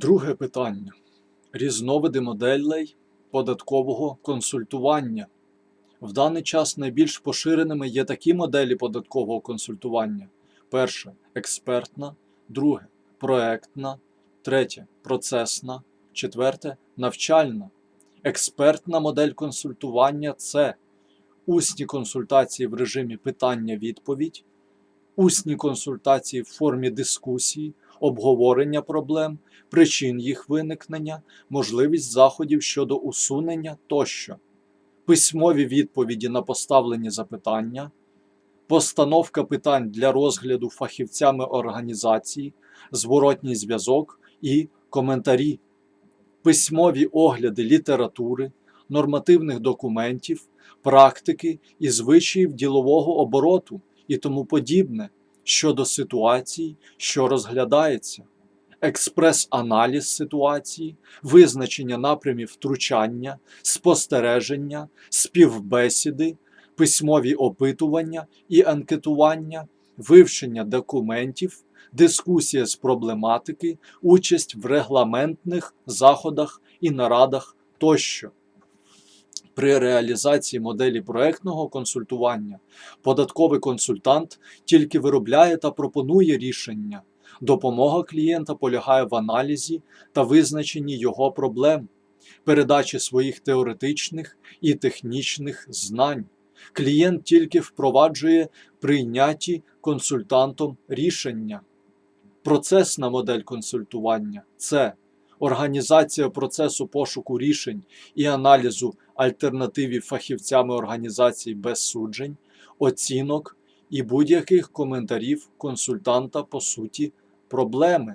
Друге питання. Різновиди моделей податкового консультування. В даний час найбільш поширеними є такі моделі податкового консультування: перше експертна, друге проектна, третє процесна, четверте навчальна. Експертна модель консультування це усні консультації в режимі питання-відповідь, усні консультації в формі дискусії, обговорення проблем, причин їх виникнення, можливість заходів щодо усунення тощо, письмові відповіді на поставлені запитання, постановка питань для розгляду фахівцями організації, зворотній зв'язок і коментарі, письмові огляди літератури, нормативних документів, практики і звичаїв ділового обороту і тому подібне щодо ситуації, що розглядається, експрес-аналіз ситуації, визначення напрямів втручання, спостереження, співбесіди, письмові опитування і анкетування, вивчення документів, дискусія з проблематики, участь в регламентних заходах і нарадах тощо. При реалізації моделі проектного консультування податковий консультант тільки виробляє та пропонує рішення. Допомога клієнта полягає в аналізі та визначенні його проблем, передачі своїх теоретичних і технічних знань. Клієнт тільки впроваджує прийняті консультантом рішення. Процесна модель консультування це організація процесу пошуку рішень і аналізу альтернативів фахівцями організації без суджень, оцінок і будь-яких коментарів консультанта по суті проблеми.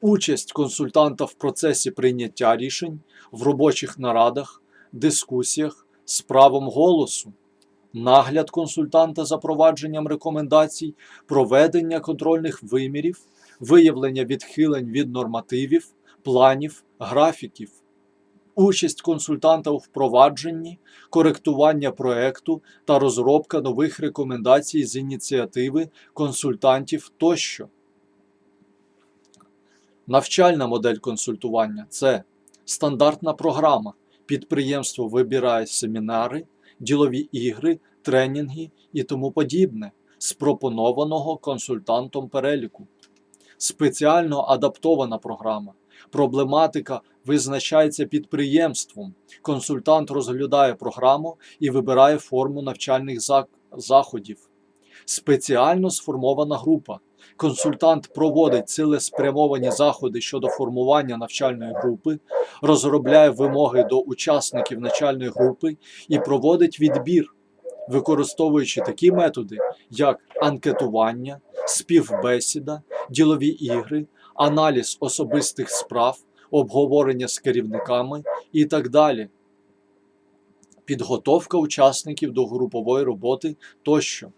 Участь консультанта в процесі прийняття рішень в робочих нарадах, дискусіях з правом голосу, нагляд консультанта за провадженням рекомендацій, проведення контрольних вимірів, виявлення відхилень від нормативів, планів, графіків, участь консультанта у впровадженні, коректування проекту та розробка нових рекомендацій з ініціативи консультантів тощо. Навчальна модель консультування це стандартна програма. Підприємство вибирає семінари, ділові ігри, тренінги і тому подібне з пропонованого консультантом переліку. Спеціально адаптована програма. Проблематика визначається підприємством. Консультант розглядає програму і вибирає форму навчальних заходів. Спеціально сформована група. Консультант проводить цілеспрямовані заходи щодо формування навчальної групи, розробляє вимоги до учасників навчальної групи і проводить відбір, використовуючи такі методи, як анкетування, співбесіда, ділові ігри, аналіз особистих справ, обговорення з керівниками і так далі. Підготовка учасників до групової роботи тощо.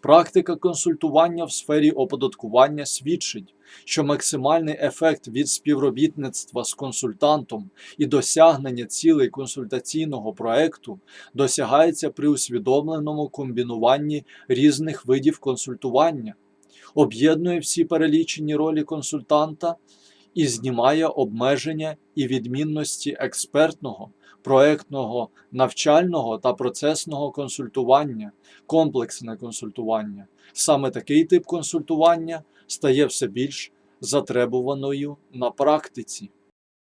Практика консультування в сфері оподаткування свідчить, що максимальний ефект від співробітництва з консультантом і досягнення цілей консультаційного проекту досягається при усвідомленому комбінуванні різних видів консультування, об'єднує всі перелічені ролі консультанта і знімає обмеження і відмінності експертного, проектного, навчального та процесного консультування, комплексне консультування. Саме такий тип консультування стає все більш затребуваною на практиці.